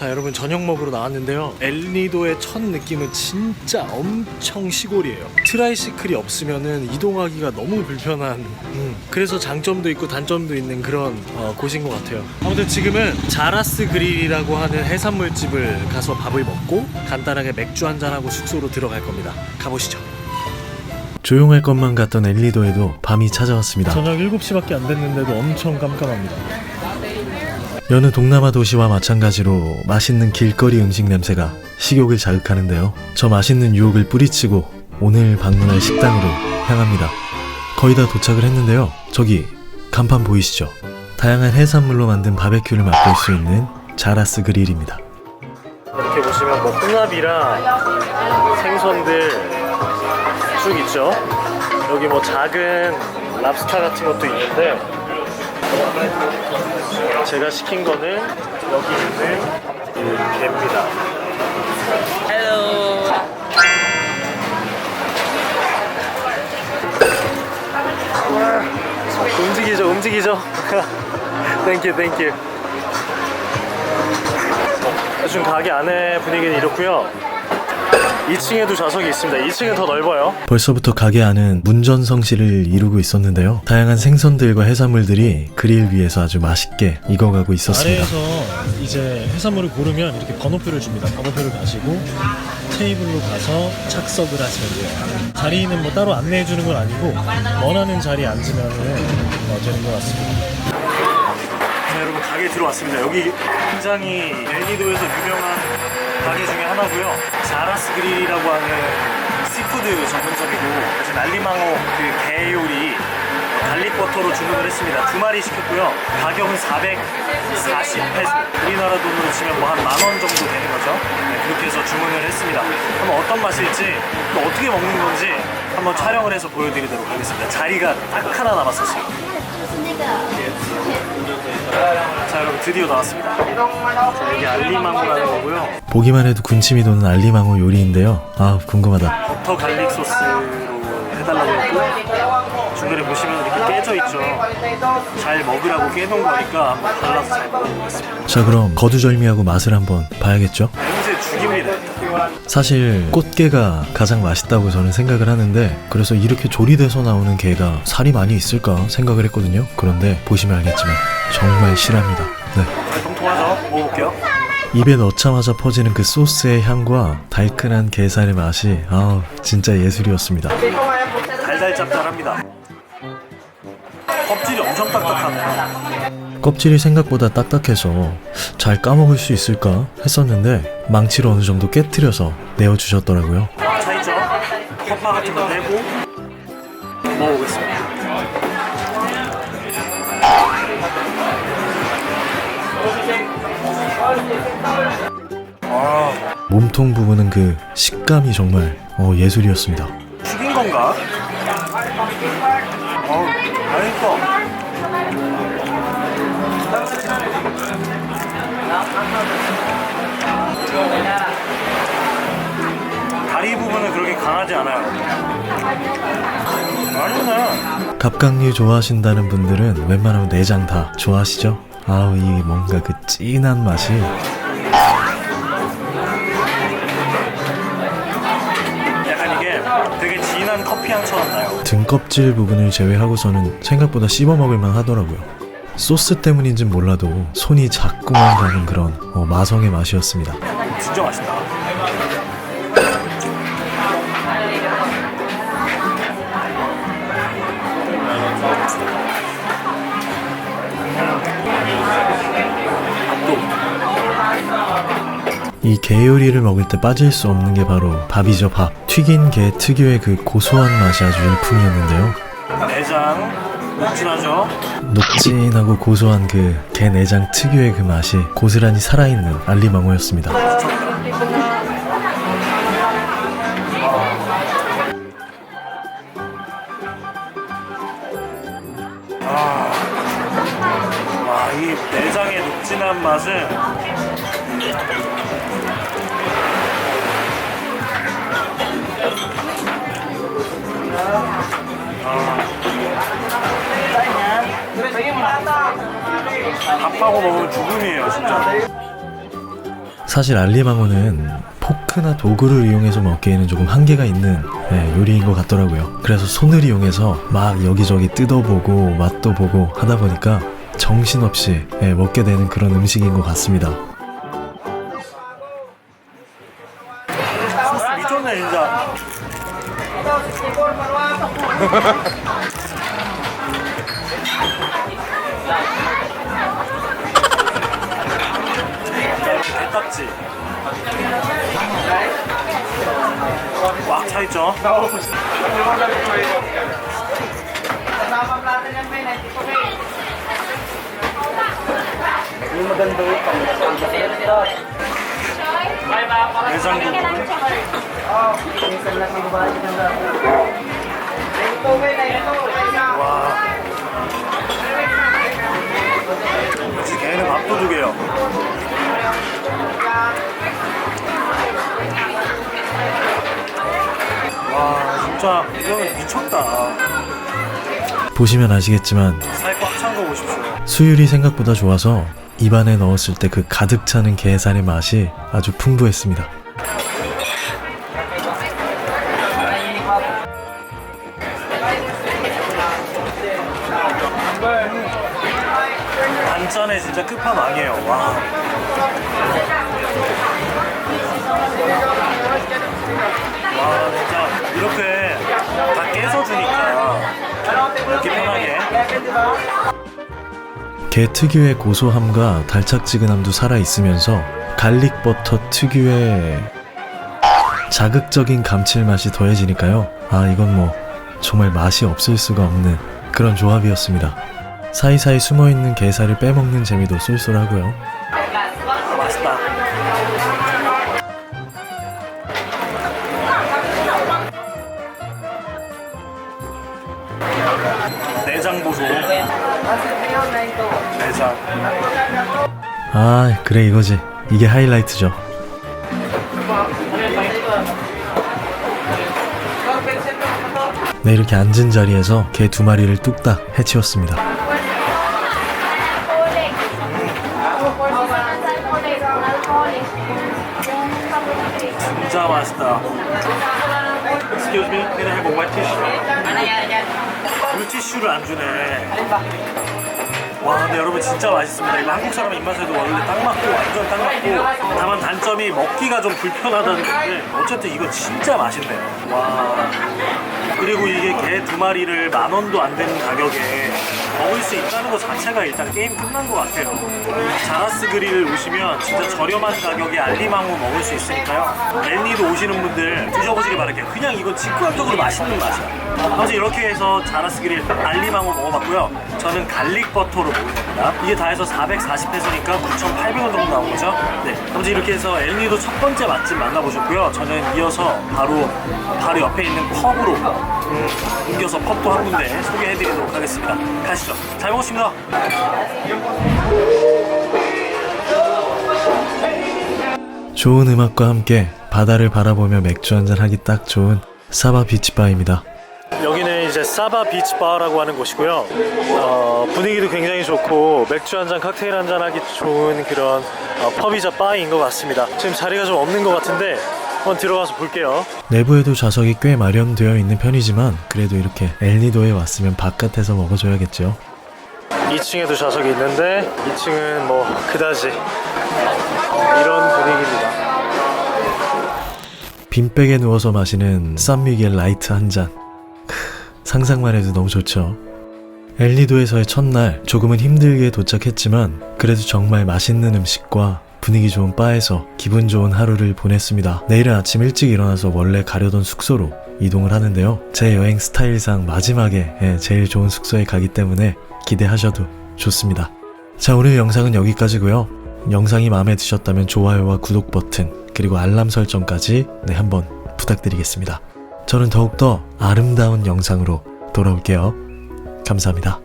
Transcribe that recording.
자 여러분 저녁 먹으러 나왔는데요. 엘니도의 첫 느낌은 진짜 엄청 시골이에요. 트라이시클이 없으면은 이동하기가 너무 불편한 음, 그래서 장점도 있고 단점도 있는 그런 어, 곳인 것 같아요. 아무튼 지금은 자라스 그릴이라고 하는 해산물 집을 가서 밥을 먹고 간단하게 맥주 한잔하고 숙소로 들어갈 겁니다. 가보시죠. 조용할 것만 같던 엘리도에도 밤이 찾아왔습니다. 저녁 7시밖에 안 됐는데도 엄청 깜깜합니다 여느 동남아 도시와 마찬가지로 맛있는 길거리 음식 냄새가 식욕을 자극하는데요. 저 맛있는 유혹을 뿌리치고 오늘 방문할 식당으로 향합니다. 거의 다 도착을 했는데요. 저기 간판 보이시죠? 다양한 해산물로 만든 바베큐를 맛볼 수 있는 자라스 그릴입니다. 이렇게 보시면 뭐 홍합이랑 생선들 쭉 있죠. 여기 뭐 작은 랍스타 같은 것도 있는데 제가 시킨 거는 여기 있는 이 개입니다. 헬로. 움직이죠, 움직이죠. 땡큐, 땡큐. 대충 가게 안에 분위기는 이렇고요. 2층에도 좌석이 있습니다. 2층은 더 넓어요. 벌써부터 가게 안은 문전성시를 이루고 있었는데요. 다양한 생선들과 해산물들이 그릴 위에서 아주 맛있게 익어가고 있었습니다. 아래에서 이제 해산물을 고르면 이렇게 번호표를 줍니다. 번호표를 가지고 테이블로 가서 착석을 하시면 돼요. 자리는 뭐 따로 안내해 주는 건 아니고 원하는 자리에 앉으면 어, 되는 것 같습니다. 자, 여러분 가게 들어왔습니다. 여기 굉장히 엘니도에서 유명한 가게 중에 하나고요. 자라스 그릴이라고 하는 시푸드 전문점이고 그래서 날리망어 그게 요리 갈릭 버터로 주문을 했습니다. 두 마리 시켰고요. 가격은 440페소. 우리나라 돈으로 치면 뭐 한 만 원 정도 되는 거죠. 네, 그렇게 해서 주문을 했습니다. 한번 어떤 맛일지 또 어떻게 먹는 건지 한번 촬영을 해서 보여드리도록 하겠습니다. 자리가 딱 하나 남았었어요. 자 여러분 드디어 나왔습니다. 자, 이게 알리망고라는 거고요. 보기만 해도 군침이 도는 알리망고 요리인데요. 아 궁금하다. 버터 갈릭 소스로 해달라고 했고 중간에 보시면 이렇게 깨져 있죠. 잘 먹으라고 깨놓은 거니까 한번 발라서 잘 먹어보겠습니다. 자 그럼 거두절미하고 맛을 한번 봐야겠죠? 냄새 죽입니다. 사실 꽃게가 가장 맛있다고 저는 생각을 하는데 그래서 이렇게 조리돼서 나오는 게가 살이 많이 있을까 생각을 했거든요. 그런데 보시면 알겠지만 정말 실합니다. 네. 통통하죠? 먹어볼게요. 입에 넣자마자 퍼지는 그 소스의 향과 달큰한 게살의 맛이 아 진짜 예술이었습니다. 달달 짭짤합니다. 껍질이 엄청 딱딱하네요. 껍질이 생각보다 딱딱해서 잘 까먹을 수 있을까 했었는데 망치로 어느 정도 깨뜨려서 내어주셨더라고요. 차이죠? 컵파 같은 거 내고 먹어보겠습니다. 몸통 부분은 그 식감이 정말 어, 예술이었습니다. 죽인 건가? 어, 맛있어. 다리 부분은 그렇게 강하지 않아요. 맛있네. 갑각류 좋아하신다는 분들은 웬만하면 내장 다 좋아하시죠? 아우 이 뭔가 그 진한 맛이 약간 이게 되게 진한 커피 향처럼 나요. 등껍질 부분을 제외하고서는 생각보다 씹어 먹을만 하더라고요. 소스 때문인진 몰라도 손이 자꾸만 가는 그런 어, 마성의 맛이었습니다. 진짜 맛있다. 이 게 요리를 먹을 때 빠질 수 없는 게 바로 밥이죠 밥 튀긴 게 특유의 그 고소한 맛이 아주 일품이었는데요 내장 녹진하죠? 녹진하고 고소한 그 게 내장 특유의 그 맛이 고스란히 살아있는 알리망호였습니다. 와, 이 내장의 녹진한 맛은 밥 하고 먹으면 죽음이에요, 진짜. 사실 알리망어는 포크나 도구를 이용해서 먹기에는 조금 한계가 있는 예, 요리인 것 같더라고요. 그래서 손을 이용해서 막 여기저기 뜯어보고 맛도 보고 하다 보니까 정신없이 예, 먹게 되는 그런 음식인 것 같습니다. 개딱지. 꽉 차있죠? 부분. 와. 역시 걔는 밥도둑이에요. 와, 진짜 이거는 미쳤다. 보시면 아시겠지만 살꽉찬거 보십시오. 수율이 생각보다 좋아서 입안에 넣었을 때 그 가득 차는 게살의 맛이 아주 풍부했습니다. 반찬에 진짜 끝판왕이에요. 와. 와, 진짜 이렇게 다 깨서 주니까 이렇게 편하게. 게 특유의 고소함과 달짝지근함도 살아 있으면서 갈릭 버터 특유의 자극적인 감칠맛이 더해지니까요. 아, 이건 뭐 정말 맛이 없을 수가 없는 그런 조합이었습니다. 사이사이 숨어 있는 게살을 빼먹는 재미도 쏠쏠하고요. 아, 맛있다. 내장 보소. 내장. 아, 그래 이거지. 이게 하이라이트죠. 네, 이렇게 앉은 자리에서 게두 마리를 뚝딱 해치웠습니다. 맛있다. Excuse me, can I have a wet tissue? 물티슈를 안 주네. 와, 근데 여러분 진짜 맛있습니다. 이거 한국 사람 입맛에도 원래 딱 맞고 완전 딱 맞고. 다만 단점이 먹기가 좀 불편하다는 건데 어쨌든 이거 진짜 맛있네요. 와. 그리고 이게 게두 마리를 만 원도 안 되는 가격에 먹을 수 있다는 것 자체가 일단 게임 끝난 것 같아요. 자라스 그릴 오시면 진짜 저렴한 가격에 알리망호 먹을 수 있으니까요. 엘니도 오시는 분들 드셔보시길 바랄게요. 그냥 이건 직관적으로 맛있는 맛이야. 아무튼 이렇게 해서 자라스 그릴 알리망호 먹어봤고요. 저는 갈릭 버터로 먹은 겁니다. 이게 다 해서 440페소니까 9,800원 정도 나온 거죠. 네. 아무튼 이렇게 해서 엘니도 첫 번째 맛집 만나보셨고요. 저는 이어서 바로 바로 옆에 있는 펍으로 음, 옮겨서 펍도 한 군데 소개해드리도록 하겠습니다. 가시죠. 잘 먹었습니다. 좋은 음악과 함께 바다를 바라보며 맥주 한잔 하기 딱 좋은 사바 비치바입니다. 여기는 이제 사바 비치 바라고 하는 곳이고요. 어, 분위기도 굉장히 좋고 맥주 한 잔, 칵테일 한 잔 하기 좋은 그런 어, 펍이자 바인 것 같습니다. 지금 자리가 좀 없는 것 같은데 한번 들어가서 볼게요. 내부에도 좌석이 꽤 마련되어 있는 편이지만 그래도 이렇게 엘니도에 왔으면 바깥에서 먹어줘야겠죠. 2층에도 좌석이 있는데 2층은 뭐 그다지 이런 분위기입니다. 빈백에 누워서 마시는 산미겔 라이트 한 잔. 크, 상상만 해도 너무 좋죠. 엘니도에서의 첫날 조금은 힘들게 도착했지만 그래도 정말 맛있는 음식과 분위기 좋은 바에서 기분 좋은 하루를 보냈습니다. 내일은 아침 일찍 일어나서 원래 가려던 숙소로 이동을 하는데요. 제 여행 스타일상 마지막에 예, 제일 좋은 숙소에 가기 때문에 기대하셔도 좋습니다. 자, 오늘 영상은 여기까지고요. 영상이 마음에 드셨다면 좋아요와 구독 버튼 그리고 알람 설정까지 네, 한번 부탁드리겠습니다. 저는 더욱더 아름다운 영상으로 돌아올게요. 감사합니다.